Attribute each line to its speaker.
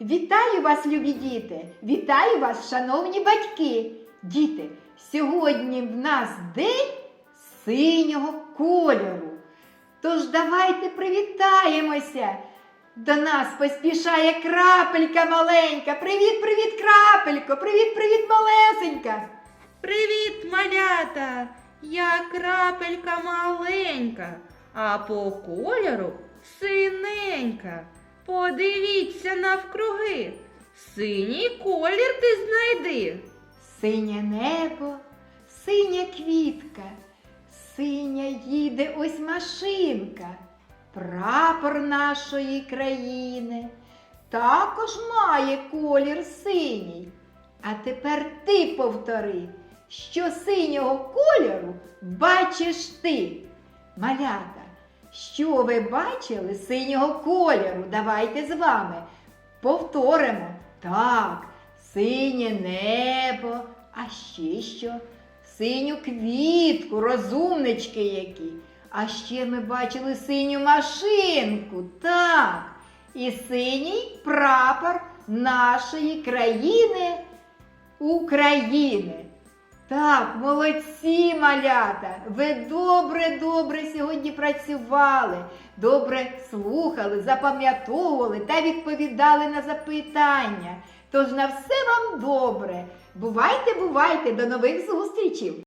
Speaker 1: Вітаю вас, любі діти! Вітаю вас, шановні батьки! Діти, сьогодні в нас день синього кольору. Тож давайте привітаємося. До нас поспішає крапелька маленька. Привіт, привіт, крапелько! Привіт, привіт, малесенька!
Speaker 2: Привіт, малята! Я крапелька маленька, а по кольору синенька. Подивіться навкруги. Синій колір ти знайди.
Speaker 1: Синє небо, синя квітка, синя їде ось машинка, прапор нашої країни також має колір синій. А тепер ти повтори, що синього кольору бачиш ти. Малята, що ви бачили синього кольору? Давайте з вами повторимо. Так, синє небо, а ще що? Синю квітку, розумнички які. А ще ми бачили синю машинку, так, і синій прапор нашої країни України. Так, молодці малята! Ви добре, добре сьогодні працювали, добре слухали, запам'ятовували та відповідали на запитання. Тож на все вам добре. Бувайте, бувайте, до нових зустрічей!